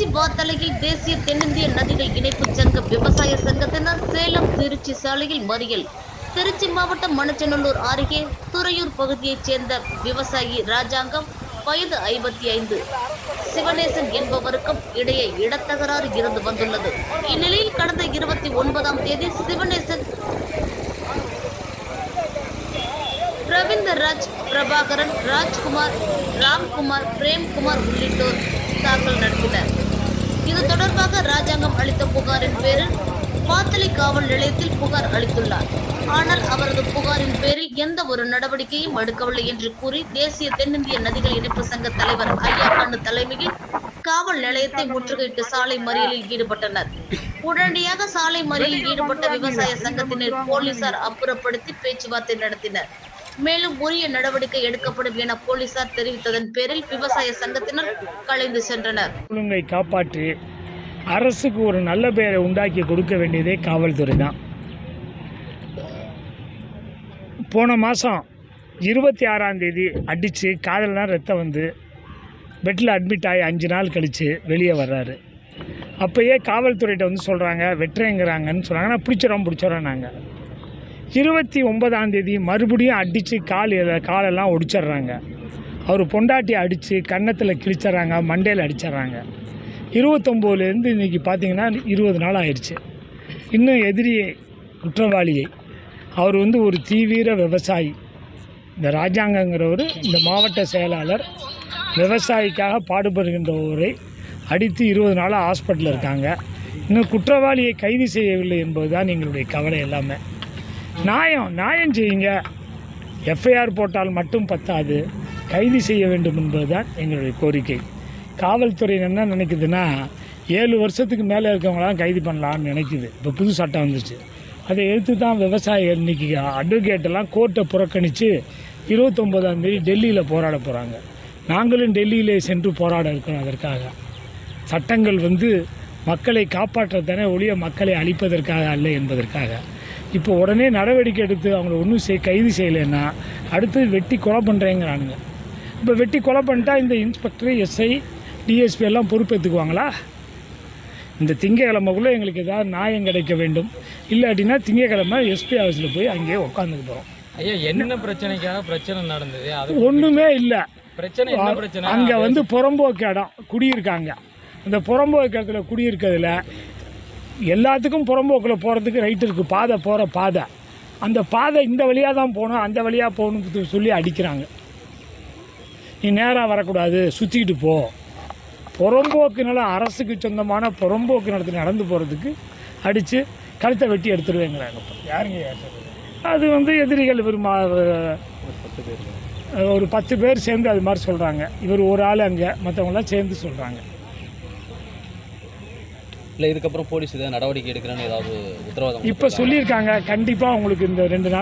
திருச்சி வாத்தலையில் தேசிய தென்னிந்திய நதிகள் இணைப்பு சங்க விவசாய சங்கத்தினர் சேலம் திருச்சி சாலையில் மறியல். திருச்சி மாவட்டம் மணச்சநல்லூர் அருகே துறையூர் பகுதியைச் சேர்ந்த விவசாயி ராஜாங்கம் வயது ஐம்பத்தி ஐந்து சிவனேசன் என்பவருக்கும் இடையே இடத்தகராறு இருந்து வந்துள்ளது. இந்நிலையில் கடந்த இருபத்தி ஒன்பதாம் தேதி சிவநேசன் ரவீந்தர் ராஜ் பிரபாகரன் ராஜ்குமார் ராம்குமார் பிரேம்குமார் உள்ளிட்டோர் தாக்கல் நடத்தினர். இது தொடர்பாக ராஜாங்கம் அளித்த புகாரின் பேரில் பாத்தலை காவல் நிலையத்தில் புகார் அளித்துள்ளார். ஆனால் அவரது புகாரின் பேரில் எந்த ஒரு நடவடிக்கையும் எடுக்கவில்லை என்று கூறி தேசிய தென்னிந்திய நதிகள் இணைப்பு சங்க தலைவர் ஐயா கண்ணு தலைமையில் காவல் நிலையத்தை முற்றுகையிட்டு சாலை மறியலில் ஈடுபட்டனர். உடனடியாக சாலை மறியலில் ஈடுபட்ட விவசாய சங்கத்தினர் போலீசார் அப்புறப்படுத்தி பேச்சுவார்த்தை நடத்தினர். மேலும் உரிய நடவடிக்கை எடுக்கப்படும் என போலீசார் தெரிவித்ததன் பேரில் விவசாய சங்கத்தினர் கலைந்து சென்றனர். ஒழுங்கை காப்பாற்றி அரசுக்கு ஒரு நல்ல பெயரை உண்டாக்கி கொடுக்க வேண்டியதே காவல்துறை தான். போன மாதம் இருபத்தி ஆறாம் தேதி அடித்து காதலாம் ரத்தம் வந்து பெட்டில் அட்மிட் ஆகி அஞ்சு நாள் கழித்து வெளியே வர்றாரு. அப்போயே காவல்துறையிட்ட வந்து சொல்கிறாங்க வெட்டுறேங்கிறாங்கன்னு சொல்கிறாங்க நான் பிடிச்சிடறோம் பிடிச்சிடறோம் நாங்கள் இருபத்தி ஒன்பதாம் தேதி மறுபடியும் அடித்து கால் காலெல்லாம் ஒடிச்சிட்றாங்க. அவர் பொண்டாட்டி அடித்து கன்னத்தில் கிழிச்சிட்றாங்க மண்டையில் அடிச்சிட்றாங்க. இருபத்தொம்போதுலேருந்து இன்றைக்கி பார்த்தீங்கன்னா இருபது நாள் ஆயிடுச்சு. இன்னும் எதிரியை குற்றவாளியை. அவர் வந்து ஒரு தீவிர விவசாயி. இந்த ராஜாங்கங்கிறவர் இந்த மாவட்ட செயலாளர் விவசாயிக்காக பாடுபடுகின்றவரை அடித்து இருபது நாளாக ஹாஸ்பிட்டலில் இருக்காங்க. இன்னும் குற்றவாளியை கைது செய்யவில்லை என்பதுதான் எங்களுடைய கவலை எல்லாமே. நியாயம் நியாயம் செய்யுங்க. எஃப்ஐஆர் போட்டால் மட்டும் பத்தாது. கைது செய்ய வேண்டும் என்பதுதான் எங்களுடைய கோரிக்கை. காவல்துறை என்ன நினைக்குதுன்னா ஏழு வருஷத்துக்கு மேலே இருக்கவங்களாம் கைது பண்ணலாம்னு நினைக்குது. இப்போ புது சட்டம் வந்துச்சு அதை எடுத்து தான் விவசாயிகள் இன்றைக்கி அட்வொகேட்டெல்லாம் கோர்ட்டை புறக்கணித்து இருபத்தொம்போதாம் தேதி டெல்லியில் போராட போகிறாங்க நாங்களும் டெல்லியிலே சென்று போராட இருக்கிறோம் அதற்காக. சட்டங்கள் வந்து மக்களை காப்பாற்றத்தானே ஒழிய மக்களை அழிப்பதற்காக அல்ல என்பதற்காக. இப்போ உடனே நடவடிக்கை எடுத்து அவங்கள ஒன்றும் செய் கைது செய்யலைன்னா அடுத்து வெட்டி கொலை பண்ணுறேங்கிறானுங்க இப்போ வெட்டி கொலை பண்ணிட்டா இந்த இன்ஸ்பெக்டர் எஸ்ஐ டிஎஸ்பி எல்லாம் பொறுப்பேற்றுக்குவாங்களா இந்த திங்கக்கிழமைக்குள்ளே எங்களுக்கு ஏதாவது நியாயம் கிடைக்க வேண்டும். இல்லாட்டினா திங்கக்கிழமை எஸ்பி ஆஃபீஸில் போய் அங்கேயே உட்காந்துக்கு போகிறோம் ஐயா என்ன பிரச்சனைக்காக பிரச்சனை நடந்தது? அது ஒன்றுமே இல்லை. பிரச்சனை என்ன பிரச்சனை? அங்கே வந்து புறம்போக்கு இடம் குடியிருக்காங்க. அந்த புறம்போக்கு இடத்துல குடியிருக்கிறதுல எல்லாத்துக்கும் புறம்போக்கில் போகிறதுக்கு ரைட் இருக்குது பாதை போகிற பாதை. அந்த பாதை இந்த வழியாக தான் போகணும் அந்த வழியாக போகணும்னு சொல்லி அடிக்கிறாங்க. நீ நேராக வரக்கூடாது சுற்றிக்கிட்டு போ. புறம்போக்கு நிலம் அரசுக்கு சொந்தமான புறம்போக்கு நிலத்தில் நடந்து போகிறதுக்கு அடித்து கழுத்தை வெட்டி எடுத்துருவேங்கிறாங்க. யாருங்க அது வந்து எதிரிகள் விரும்ப ஒரு பத்து பேர் சேர்ந்து அது மாதிரி சொல்கிறாங்க இவர் ஒரு ஆள் அங்கே மற்றவங்களாம் சேர்ந்து சொல்கிறாங்க இல்லை இதுக்கப்புறம் போலீஸ் ஏதாவது நடவடிக்கை எடுக்கிறேன்னு ஏதாவது உத்தரவாதம் இப்போ சொல்லியிருக்காங்க. கண்டிப்பாக உங்களுக்கு இந்த ரெண்டு நாள்